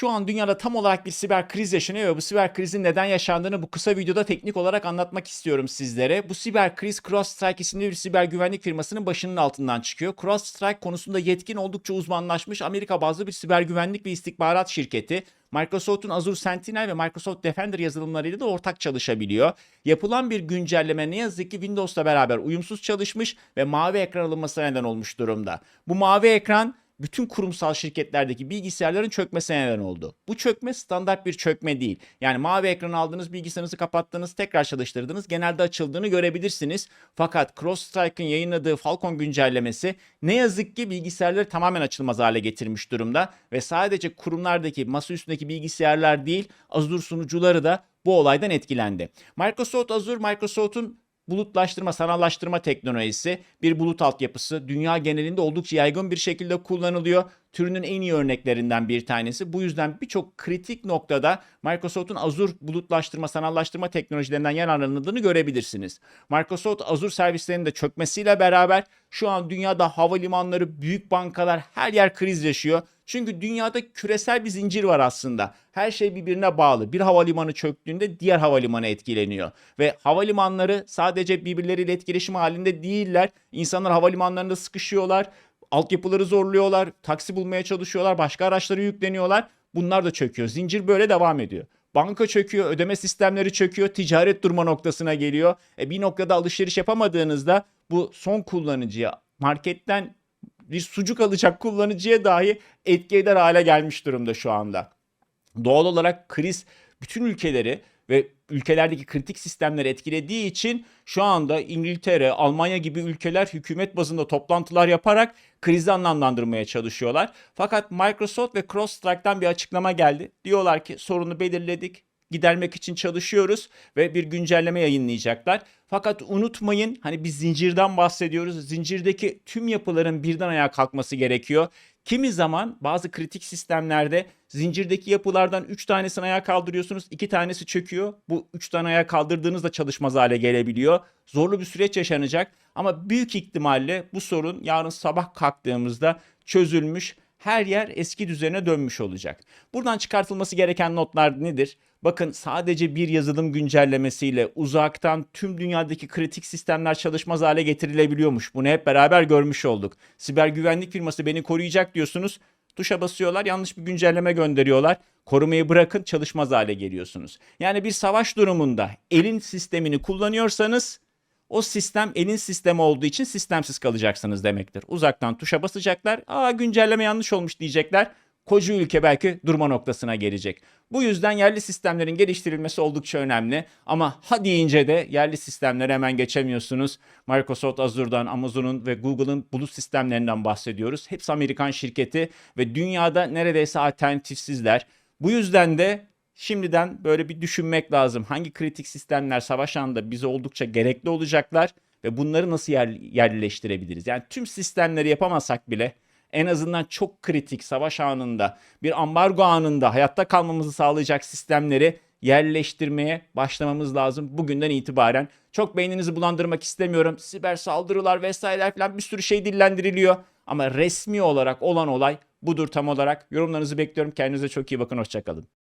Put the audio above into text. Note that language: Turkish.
Şu an dünyada tam olarak bir siber kriz yaşanıyor ve bu siber krizin neden yaşandığını bu kısa videoda teknik olarak anlatmak istiyorum sizlere. Bu siber kriz CrowdStrike isimli bir siber güvenlik firmasının başının altından çıkıyor. CrowdStrike konusunda yetkin oldukça uzmanlaşmış Amerika bazlı bir siber güvenlik ve istihbarat şirketi. Microsoft'un Azure Sentinel ve Microsoft Defender yazılımlarıyla da ortak çalışabiliyor. Yapılan bir güncelleme ne yazık ki Windows'la beraber uyumsuz çalışmış ve mavi ekran alınmasına neden olmuş durumda. Bu mavi ekran bütün kurumsal şirketlerdeki bilgisayarların çökmesine neden oldu. Bu çökme standart bir çökme değil. Yani mavi ekran aldınız, bilgisayarınızı kapattınız, tekrar çalıştırdınız, genelde açıldığını görebilirsiniz. Fakat CrowdStrike'ın yayınladığı Falcon güncellemesi ne yazık ki bilgisayarları tamamen açılmaz hale getirmiş durumda ve sadece kurumlardaki masa üstündeki bilgisayarlar değil, Azure sunucuları da bu olaydan etkilendi. Microsoft Azure, Microsoft'un bulutlaştırma, sanallaştırma teknolojisi bir bulut altyapısı. Dünya genelinde oldukça yaygın bir şekilde kullanılıyor. Türünün en iyi örneklerinden bir tanesi. Bu yüzden birçok kritik noktada Microsoft'un Azure bulutlaştırma, sanallaştırma teknolojilerinden yararlanıldığını görebilirsiniz. Microsoft Azure servislerinin de çökmesiyle beraber şu an dünyada havalimanları, büyük bankalar her yer kriz yaşıyor. Çünkü dünyada küresel bir zincir var aslında. Her şey birbirine bağlı. Bir havalimanı çöktüğünde diğer havalimanı etkileniyor. Ve havalimanları sadece birbirleriyle etkileşim halinde değiller. İnsanlar havalimanlarında sıkışıyorlar. Altyapıları zorluyorlar. Taksi bulmaya çalışıyorlar. Başka araçlara yükleniyorlar. Bunlar da çöküyor. Zincir böyle devam ediyor. Banka çöküyor, ödeme sistemleri çöküyor, ticaret durma noktasına geliyor. E bir noktada alışveriş yapamadığınızda bu son kullanıcıya marketten bir sucuk alacak kullanıcıya dahi etki eder hale gelmiş durumda şu anda. Doğal olarak kriz bütün ülkeleri ve ülkelerdeki kritik sistemleri etkilediği için şu anda İngiltere, Almanya gibi ülkeler hükümet bazında toplantılar yaparak krizi anlamlandırmaya çalışıyorlar. Fakat Microsoft ve CrowdStrike'dan bir açıklama geldi. Diyorlar ki sorunu belirledik, gidermek için çalışıyoruz ve bir güncelleme yayınlayacaklar. Fakat unutmayın hani biz zincirden bahsediyoruz. Zincirdeki tüm yapıların birden ayağa kalkması gerekiyor. Kimi zaman bazı kritik sistemlerde zincirdeki yapılardan 3 tanesini ayağa kaldırıyorsunuz, 2 tanesi çöküyor. Bu 3 tane ayağa kaldırdığınızda çalışmaz hale gelebiliyor. Zorlu bir süreç yaşanacak ama büyük ihtimalle bu sorun yarın sabah kalktığımızda çözülmüş her yer eski düzene dönmüş olacak. Buradan çıkartılması gereken notlar nedir? Bakın sadece bir yazılım güncellemesiyle uzaktan tüm dünyadaki kritik sistemler çalışmaz hale getirilebiliyormuş. Bunu hep beraber görmüş olduk. Siber güvenlik firması beni koruyacak diyorsunuz. Tuşa basıyorlar, yanlış bir güncelleme gönderiyorlar. Korumayı bırakın, çalışmaz hale geliyorsunuz. Yani bir savaş durumunda elin sistemini kullanıyorsanız o sistem elin sistemi olduğu için sistemsiz kalacaksınız demektir. Uzaktan tuşa basacaklar. Aa güncelleme yanlış olmuş diyecekler. Koca ülke belki durma noktasına gelecek. Bu yüzden yerli sistemlerin geliştirilmesi oldukça önemli. Ama ha deyince de yerli sistemlere hemen geçemiyorsunuz. Microsoft Azure'dan, Amazon'un ve Google'ın bulut sistemlerinden bahsediyoruz. Hepsi Amerikan şirketi ve dünyada neredeyse alternatifsizler. Bu yüzden de şimdiden böyle bir düşünmek lazım. Hangi kritik sistemler savaş anında bize oldukça gerekli olacaklar ve bunları nasıl yer, yerleştirebiliriz? Yani tüm sistemleri yapamazsak bile en azından çok kritik savaş anında, bir ambargo anında hayatta kalmamızı sağlayacak sistemleri yerleştirmeye başlamamız lazım bugünden itibaren. Çok beyninizi bulandırmak istemiyorum. Siber saldırılar vesaireler falan bir sürü şey dillendiriliyor. Ama resmi olarak olan olay budur tam olarak. Yorumlarınızı bekliyorum. Kendinize çok iyi bakın. Hoşçakalın.